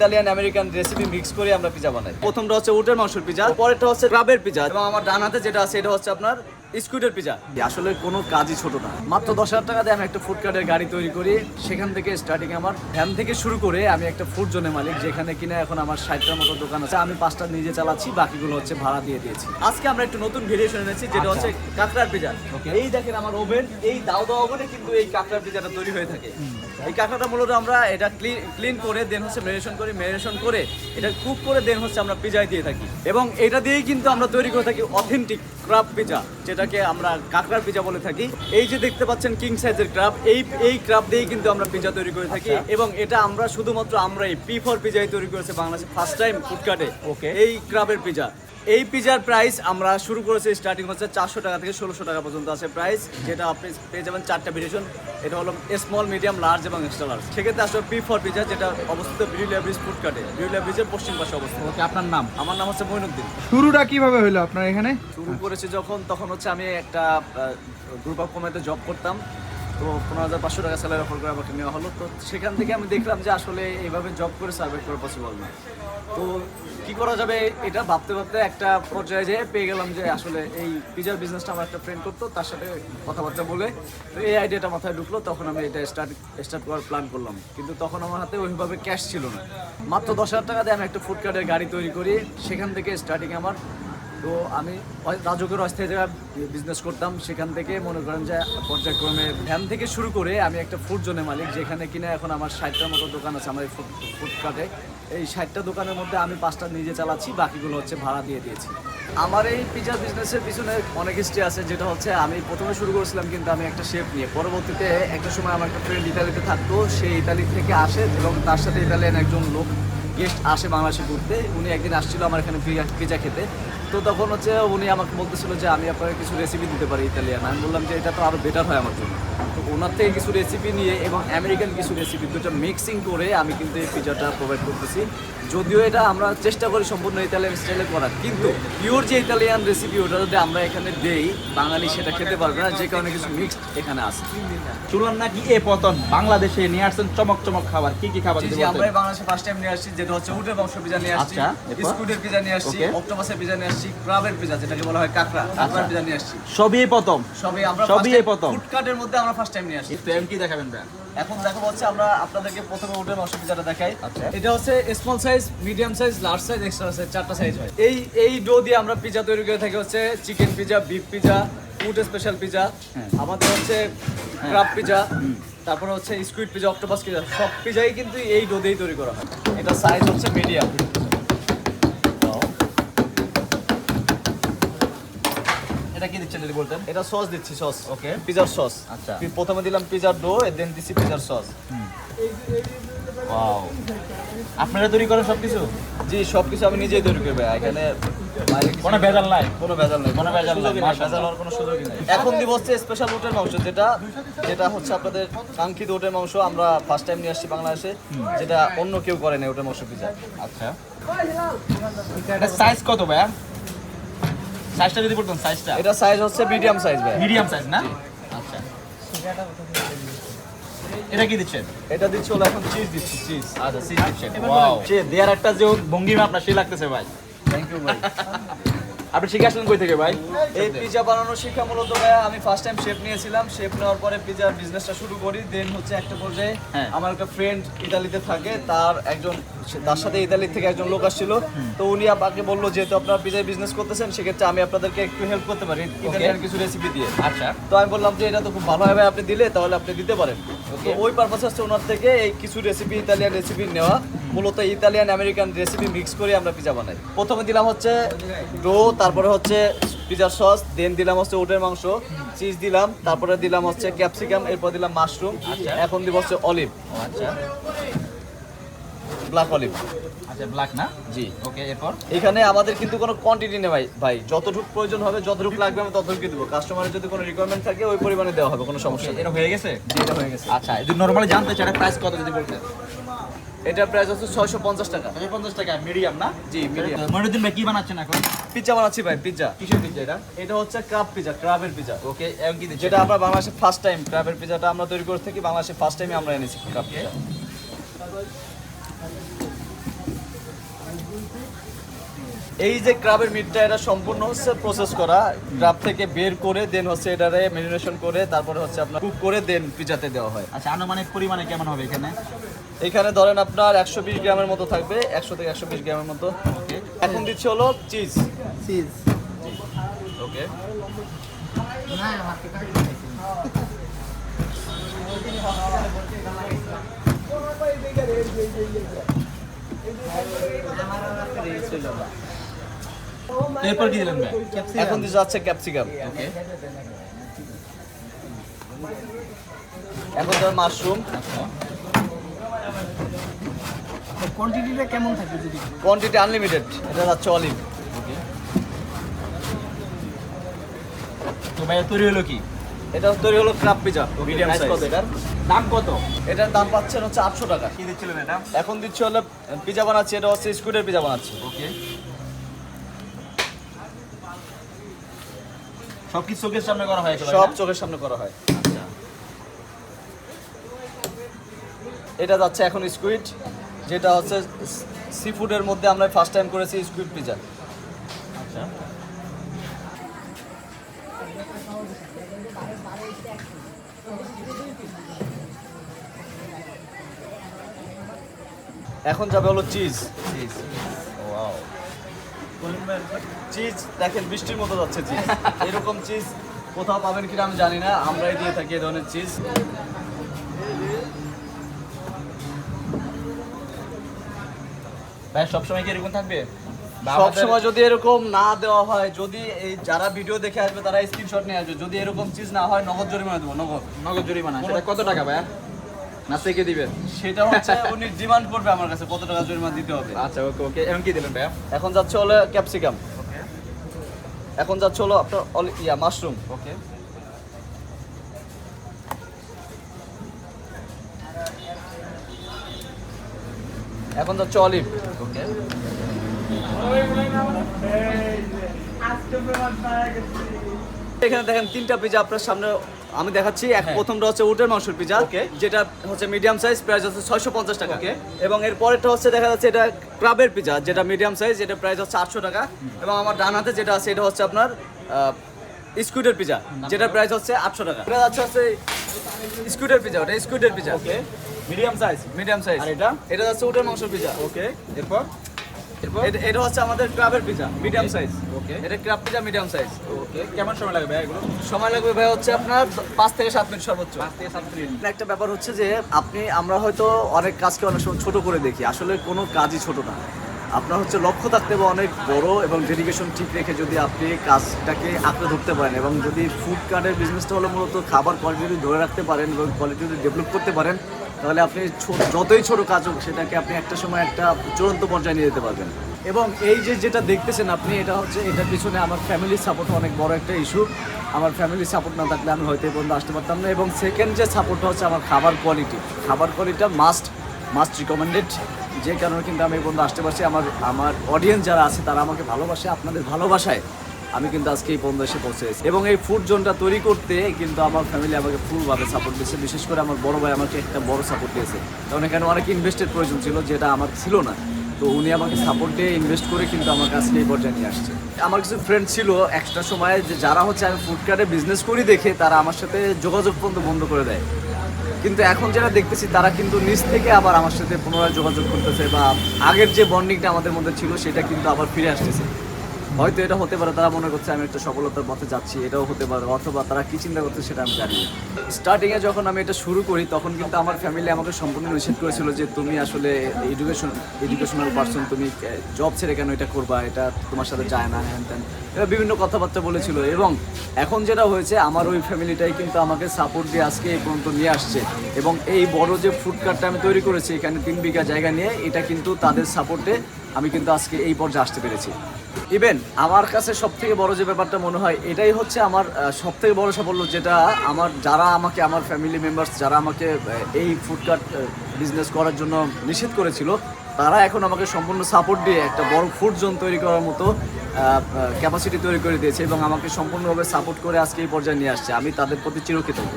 Italian American recipe mix করে আমরা pizza বানাই। প্রথমটা হচ্ছে উটের মাংসের পিজা পরেরটা হচ্ছে ক্রাবের পিজা এবং আমার ডান হাতে যেটা আছে এটা হচ্ছে আপনার স্কুটের পিজা। আসলে কোনো কাজই ছোট না। মাত্র দশ হাজার টাকা দিয়ে আমি একটা ফুড কার্টের গাড়ি তৈরি করি। সেখান থেকে স্টার্টিং আমার ভ্যান থেকে শুরু করে আমি একটা ফুড জোনের মালিক যেখানে কিনা এখন আমার ষাটটার মতো দোকান আছে। আমি পাঁচটা নিজে চালাচ্ছি বাকিগুলো হচ্ছে ভাড়া দিয়ে দিয়েছি। আজকে আমরা একটা নতুন ভেরিয়েশন এনেছি যেটা হচ্ছে কাঁকড়ার পিজা। এই দেখেন আমার ওভেন এই দাও দাও ওভেনে কিন্তু এই কাঁকড়ার পিজাটা তৈরি হয়ে থাকে। এই কাঁকড়াটা মূলত আমরা এটা ক্লিন করে দেন হচ্ছে মেরিনেশন করি মেরিনেশন করে এটা কুক করে দেন হচ্ছে আমরা পিজায় দিয়ে থাকি। এবং এটা দিয়েই কিন্তু আমরা তৈরি করে থাকি অথেন্টিক ক্রাব পিজা যেটাকে আমরা কাঁকড়ার পিজা বলে থাকি। এই যে দেখতে পাচ্ছেন কিং সাইজের ক্রাব এই এই ক্রাব দিয়েই কিন্তু আমরা পিজা তৈরি করে থাকি। এবং এটা আমরা শুধুমাত্র আমরাই পি ফর পিজাই তৈরি করেছে বাংলাদেশে ফার্স্ট টাইম ফুডকার্টে ওকে এই ক্রাবের পিজা। এই পিজার প্রাইস আমরা শুরু করেছি স্টার্টিং হচ্ছে চারশো টাকা থেকে ষোলোশো টাকা পর্যন্ত আছে প্রাইস যেটা আপনি পেয়ে যাবেন চারটা ভেরিয়েশন এটা হলো স্মল মিডিয়াম লার্জ এবং এক্সট্রা লার্জ সেক্ষেত্রে আসলে পি ফর পিজা যেটা অবস্থিত বিরুলিয়া ব্রিজ ফুড কাটে বিরুলিয়া ব্রিজের পশ্চিম পাশে অবস্থিত। ওকে আপনার নাম? আমার নাম হচ্ছে মইনুদ্দিন। শুরুটা কীভাবে হলো আপনার এখানে? শুরু করেছি যখন তখন হচ্ছে আমি একটা গ্রুপ অফ কোম্পানিতে জব করতাম। তো পনেরো হাজার পাঁচশো টাকা স্যালারি অফার করে আমাকে নেওয়া হলো। তো সেখান থেকে আমি দেখলাম যে আসলে এইভাবে জব করে সার্ভে করা পসিবল না। তো কি করা যাবে এটা ভাবতে ভাবতে একটা পর্যায়ে যেয়ে পেয়ে গেলাম যে আসলে এই পিজার বিজনেসটা আমার একটা ফ্রেন্ড করতো, তার সাথে কথাবার্তা বলে। তো এই আইডিয়াটা মাথায় ঢুকলো, তখন আমি এটা স্টার্ট স্টার্ট করার প্ল্যান করলাম। কিন্তু তখন আমার হাতে ওইভাবে ক্যাশ ছিল না। মাত্র দশ হাজার টাকা দিয়ে আমি একটা ফুড কার্টের গাড়ি তৈরি করি, সেখান থেকে স্টার্টিং আমার তো আমি রাজকের অস্থায়ী জায়গায় বিজনেস করতাম, সেখান থেকে মনে করেন যে পর্যায়ক্রমে ভ্যান থেকে শুরু করে আমি একটা ফুড জোনের মালিক, যেখানে কিনা এখন আমার ষাটটার মতো দোকান আছে আমার এই ফুড ফুডকার্টে এই ষাটটা দোকানের মধ্যে আমি পাঁচটা নিজে চালাচ্ছি, বাকিগুলো হচ্ছে ভাড়া দিয়ে দিয়েছি। আমার এই পিজা বিজনেসের পিছনে অনেক হিস্ট্রি আছে, যেটা হচ্ছে আমি প্রথমে শুরু করেছিলাম কিন্তু আমি একটা শেপ নিয়ে। পরবর্তীতে একটা সময় আমার একটা ফ্রেন্ড ইতালিতে থাকতো, সে ইতালি থেকে আসে এবং তার সাথে ইতালিয়ান একজন লোক গেস্ট আসে বাংলাদেশে ঘুরতে। উনি একদিন আসছিল আমার এখানে পিজা খেতে। তো তখন হচ্ছে উনি আমাকে বলতেছিল যে আমি আপনাকে কিছু রেসিপি দিতে পারি ইতালিয়ান। আমি বললাম যে এটা তো আরও বেটার হয় আমার জন্য। ওনার থেকে কিছু রেসিপি নিয়ে এবং আমেরিকান কিছু রেসিপি দুটো মিক্সিং করে আমি কিন্তু এই পিজাটা প্রোভাইড করতেছি যদিও এটা আমরা চেষ্টা করি সম্পূর্ণ ইতালিয়ান স্টাইলে করার কিন্তু পিওর যে ইতালিয়ান রেসিপি ওটা যদি আমরা এখানে দেই বাঙালি সেটা খেতে পারবে না যে কারণে কিছু মিক্সড এখানে আছে শুনলাম নাকি এ পতন বাংলাদেশে নিয়ে আসছেন চমক চমক খাবার কি কি খাবার জি আমরা বাংলাদেশে ফার্স্ট টাইম নিয়ে আসছি যেটা হচ্ছে উটের মাংস পিজা নিয়ে আসছি আচ্ছা? স্কুটের পিজা নিয়ে আসছি. অক্টোপাসের পিজা নিয়ে আসছি ক্রাবের পিজা যেটাকে বলা হয় কাঁকড়া কাঁকড়ার পিজা নিয়ে আসছি সবই এই প্রথম সবই আমরা সবই এই প্রথম। ফুডকার্টের মধ্যে আমরা ফার্স্ট টাইম নিয়ে আসছি। তো কি দেখাবেন ভাই? এখন দেখা হচ্ছে আমরা আপনাদেরকে প্রথমে মাংস পিজাটা দেখাই। আচ্ছা। এটা হচ্ছে small size medium size large size extra size চারটা সাইজ হয়। এই এই ডো দিয়ে আমরা পিজা তৈরি করে থাকি হচ্ছে chicken pizza beef pizza wood special pizza হ্যাঁ। আমাদের হচ্ছে ক্রাব পিজা তারপরে হচ্ছে স্কুইড পিজা অক্টোপাস পিজা সব পিজাই কিন্তু এই ডো দিয়েই তৈরি করা হয়। এটা সাইজ হচ্ছে মিডিয়াম এটা কি দিচ্ছেন যদি বলতেন? এটা সস দিচ্ছি সস। Okay. পিজার সস। আচ্ছা। প্রথমে দিলাম পিজার ডো দেন দিচ্ছি পিজার সস। ওয়াও আপনারা তৈরি করেন সবকিছু? জি সবকিছু আমি নিজেই তৈরি করবে এখানে কোনো ভেজাল নাই? কোনো ভেজাল নেই। কোনো ভেজাল নাই, ভেজাল হওয়ার কোনো সুযোগই নেই। এখন দিব হচ্ছে স্পেশাল উটের মাংস যেটা যেটা হচ্ছে আপনাদের কাঙ্ক্ষিত উটের মাংস। আমরা ফার্স্ট টাইম নিয়ে আসছি বাংলাদেশে যেটা অন্য কেউ করে না উটের মাংস পিজা। আচ্ছা। এটা সাইজ কত ভাইয়া? সাইজটা যদি বলতেন সাইজটা। এটা সাইজ হচ্ছে মিডিয়াম সাইজ ভাই। মিডিয়াম সাইজ না? আচ্ছা। এটা কি দিচ্ছেন? এটা দিচ্ছি হলো এখন চিজ দিচ্ছি চিজ আচ্ছা চিজ দিচ্ছেন। ওয়াও সে দেয়ার একটা যে ভঙ্গিমা আপনার সেই লাগতেছে ভাই। থ্যাংক ইউ ভাই। আপনি শিখে আসলেন কই থেকে ভাই? এই পিজা বানানোর শিক্ষা মূলত ভাইয়া আমি ফার্স্ট টাইম শেফ নিয়েছিলাম। শেফ নেওয়ার পরে পিজার বিজনেসটা শুরু করি দেন হচ্ছে একটা পর্যায়ে হ্যাঁ। আমার একটা ফ্রেন্ড ইতালিতে থাকে তার একজন তার সাথে ইতালি থেকে একজন লোক আসছিল। তো উনি আমাকে বলল যেহেতু আপনারা পিজার বিজনেস করতেছেন সেক্ষেত্রে আমি আপনাদেরকে একটু হেল্প করতে পারি ইতালিয়ান কিছু রেসিপি দিয়ে। আচ্ছা। তো আমি বললাম যে এটা তো খুব ভালো হবে আপনি দিলে তাহলে আপনি দিতে পারেন। তো ওই পারপাস হচ্ছে ওনার থেকে এই কিছু রেসিপি ইতালিয়ান রেসিপি নেওয়া। মূলত ইতালিয়ান আমেরিকান রেসিপি মিক্স করে আমরা পিজা বানাই। প্রথমে দিলাম হচ্ছে ডো তারপরে হচ্ছে পিজার সস দেন দিলাম হচ্ছে উটের মাংস চিজ দিলাম তারপরে দিলাম হচ্ছে ক্যাপসিকাম এরপর দিলাম মাশরুম এখন দিব হচ্ছে অলিভ আচ্ছা। ব্ল্যাক অলিভ আচ্ছা ব্ল্যাক না? জি। ওকে এরপর? এখানে আমাদের কিন্তু কোনো কোয়ান্টিটি নেই ভাই। ভাই যতটুকু প্রয়োজন হবে যতটুকু লাগবে আমি ততটুকু দেবো। কাস্টমারের যদি কোনো রিকোয়ারমেন্ট থাকে ওই পরিমাণে দেওয়া হবে কোনো সমস্যা এটা হয়ে গেছে? এটা হয়ে গেছে। আচ্ছা যদি নরমালি জানতে চাই প্রাইস কত যদি বলতেন? এটা প্রাইস হচ্ছে 650 টাকা। 650 টাকা মিডিয়াম না? জি মিডিয়াম মনিরুদ্দিন ভাই কি বানাচ্ছেন এখন? পিজ্জা বানাচ্ছি ভাই পিজ্জা কিসের পিৎজা এটা? এটা হচ্ছে ক্রাব পিৎজা ক্রাবের পিজ্জা ওকে যেটা আমরা বাংলাদেশে ফার্স্ট টাইম ক্রাবের পিজ্জাটা আমরা তৈরি করে থাকি বাংলাদেশে ফার্স্ট টাইমই আমরা এনেছি ক্রাব পিৎজা এই যে ক্রাবের মিটটা এটা সম্পূর্ণ হচ্ছে প্রসেস করা। ক্রাব থেকে বের করে দেন হচ্ছে এটারে মেরিনেশন করে তারপরে হচ্ছে আপনার কুক করে দেন পিজাতে দেওয়া হয়। আচ্ছা আনুমানিক পরিমাণে কেমন হবে এখানে? এখানে ধরেন আপনার একশো বিশ গ্রামের মতো থাকবে একশো থেকে একশো বিশ গ্রামের মতো। এখন দিচ্ছে হলো চিজ চিজ ওকে এরপর কি দিলেন ভাই? এখন দিচ্ছে যাচ্ছে ক্যাপসিকাম ওকে এখন ধর মাশরুম কোয়ান্টিটিটা কেমন থাকবে যদি? কোয়ান্টিটি আনলিমিটেড এটা যাচ্ছে অলিভ ওকে তো ভাই তৈরি হলো কি? এটা তৈরি হলো ক্রাব পিজা মিডিয়াম সাইজ কত এটার? দাম কত? এটার দাম পাচ্ছেন হচ্ছে আটশো টাকা। কি দিচ্ছিলেন এটা? এখন দিচ্ছে হলো পিজা বানাচ্ছি এটা হচ্ছে স্কুটের পিজা বানাচ্ছি। ওকে সব কিছু চোখের সামনে করা হয় সব চোখের সামনে করা হয়। আচ্ছা। এটা যাচ্ছে এখন স্কুইড যেটা হচ্ছে সি ফুডের মধ্যে আমরা ফার্স্ট টাইম করেছি স্কুইড পিজা আচ্ছা। এখন যাবে হলো চিজ। চিজ ওয়াও চিজ দেখেন বৃষ্টির মতো যাচ্ছে চিজ। এরকম চিজ কোথাও পাবেন কিনা আমি জানি না আমরাই দিয়ে থাকি এই ধরনের চিজ। ভাই সবসময় কি এরকম থাকবে? বা সব আমাদের- সময় যদি এরকম না দেওয়া হয় যদি এই যারা ভিডিও দেখে আসবে তারা স্ক্রিনশট নিয়ে আসবে। যদি এরকম চিজ না হয় নগদ জরিমানা দেবো নগদ। নগদ জরিমানা সেটা কত টাকা ভাই না থেকে দিবেন সেটা হচ্ছে উনি ডিমান্ড করবে আমার কাছে কত টাকা জরিমানা দিতে হবে আচ্ছা ওকে ওকে এখন কি দিলেন ভাইয়া এখন যাচ্ছে হলো ক্যাপসিকাম এখন যাচ্ছে হলো আপনার অলি- ইয়া মাশরুম ওকে এখন যাচ্ছে অলিভ ওকে এখানে দেখেন তিনটা পিজা আপনার সামনে আমি দেখাচ্ছি। এক হ্যাঁ। প্রথমটা হচ্ছে উটের মাংসের পিজা. যেটা হচ্ছে মিডিয়াম সাইজ প্রাইস হচ্ছে ছয়শো পঞ্চাশ টাকা. এবং এর পরেরটা হচ্ছে দেখা যাচ্ছে এটা ক্রাবের পিজা যেটা মিডিয়াম সাইজ যেটা প্রাইস হচ্ছে আটশো টাকা। এবং আমার ডান হাতে যেটা আছে এটা হচ্ছে আপনার স্কুইডের পিজা যেটা প্রাইস হচ্ছে আটশো টাকা। এটা যাচ্ছে হচ্ছে স্কুইডের পিজা ওটা স্কুইডের pizza okay. Medium size medium size আর এটা? এটা যাচ্ছে উটের মাংসের পিজা ওকে। এরপর? এটা হচ্ছে আমাদের ক্রাবের পিজা মিডিয়াম সাইজ Okay. এটা crab pizza medium size okay কেমন সময় লাগবে ভাই এগুলো? সময় লাগবে ভাই হচ্ছে আপনার পাঁচ থেকে সাত মিনিট সর্বোচ্চ। পাঁচ থেকে সাত মিনিট। একটা ব্যাপার হচ্ছে যে আপনি আমরা হয়তো অনেক কাজকে অনেক সময় ছোট করে দেখি আসলে কোনো কাজই ছোট না। আপনার হচ্ছে লক্ষ্য থাকতে হবে অনেক বড় এবং ডেডিকেশন ঠিক রেখে যদি আপনি কাজটাকে আঁকড়ে ধরতে পারেন এবং যদি ফুড কার্টের বিজনেসটা হলো মূলত খাবার কোয়ালিটি ধরে রাখতে পারেন এবং কোয়ালিটি ডেভেলপ করতে পারেন তাহলে আপনি যতই ছোট কাজ হোক, সেটাকে আপনি একটা সময় একটা চূড়ান্ত পর্যায়ে নিয়ে যেতে পারবেন। এবং এই যে যেটা দেখতেছেন আপনি, এটা হচ্ছে, এটার পিছনে আমার ফ্যামিলির সাপোর্ট অনেক বড় একটা ইস্যু আমার ফ্যামিলির সাপোর্ট না থাকলে আমি হয়তো পর্যন্ত আসতে পারতাম না। এবং সেকেন্ড যে সাপোর্টটা হচ্ছে আমার খাবার কোয়ালিটি খাবার কোয়ালিটিটা মাস্ট মাস্ট রিকমেন্ডেড যে কারণে কিন্তু আমি এই পর্যন্ত আসতে পারছি। আমার আমার অডিয়েন্স যারা আছে, তারা আমাকে ভালোবাসে। আপনাদের ভালোবাসায় আমি কিন্তু আজকে এই পর্যন্ত এসে পৌঁছেছি এবং এই ফুড জোনটা তৈরি করতে কিন্তু আমার ফ্যামিলি আমাকে ফুলভাবে সাপোর্ট দিয়েছে। বিশেষ করে আমার বড় ভাই আমাকে একটা বড় সাপোর্ট দিয়েছে। কারণ এখানে অনেক ইনভেস্টের প্রয়োজন ছিল, যেটা আমার ছিল না। তো উনি আমাকে সাপোর্ট দিয়ে ইনভেস্ট করে কিন্তু আমার কাছে এই পর্যায়ে নিয়ে আসছে। আমার কিছু ফ্রেন্ড ছিল একটা সময় যে যারা হচ্ছে আমি ফুড কার্টে বিজনেস করি দেখে, তারা আমার সাথে যোগাযোগ পর্যন্ত বন্ধ করে দেয়। কিন্তু এখন যারা দেখতেছি, তারা কিন্তু নিজ থেকে আবার আমার সাথে পুনরায় যোগাযোগ করতেছে বা আগের যে বন্ডিংটা আমাদের মধ্যে ছিল, সেটা কিন্তু আবার ফিরে আসতেছে। হয়তো এটা হতে পারে, তারা মনে করছে আমি একটা সফলতার পথে যাচ্ছি, এটাও হতে পারে, অথবা তারা কি চিন্তা করছে সেটা আমি জানি স্টার্টিংয়ে যখন আমি এটা শুরু করি, তখন কিন্তু আমার ফ্যামিলি আমাকে সম্পূর্ণ নিষেধ করেছিল যে তুমি আসলে এডুকেশন এডুকেশনাল পার্সন তুমি জব ছেড়ে কেন এটা করবা? এটা তোমার সাথে যায় না, হ্যান ত্যান। এরা বিভিন্ন কথাবার্তা বলেছিল এবং এখন যেটা হয়েছে, আমার ওই ফ্যামিলিটাই কিন্তু আমাকে সাপোর্ট দিয়ে আজকে এই পর্যন্ত নিয়ে আসছে। এবং এই বড় যে ফুড কার্টটা আমি তৈরি করেছি, এখানে তিন বিঘা জায়গা নিয়ে, এটা কিন্তু তাদের সাপোর্টে আমি কিন্তু আজকে এই পর্যায়ে আসতে পেরেছি। ইভেন আমার কাছে সব থেকে বড় যে ব্যাপারটা মনে হয়, এটাই হচ্ছে আমার সব থেকে বড় সাফল্য যেটা আমার, যারা আমাকে, আমার ফ্যামিলি মেম্বার্স যারা আমাকে এই ফুডকার্ট বিজনেস করার জন্য নিষেধ করেছিল, তারা এখন আমাকে সম্পূর্ণ সাপোর্ট দিয়ে একটা বড় ফুড জোন তৈরি করার মতো ক্যাপাসিটি তৈরি করে দিয়েছে এবং আমাকে সম্পূর্ণভাবে সাপোর্ট করে আজকে এই পর্যায়ে নিয়ে আসছে। আমি তাদের প্রতি চিরকৃতজ্ঞ।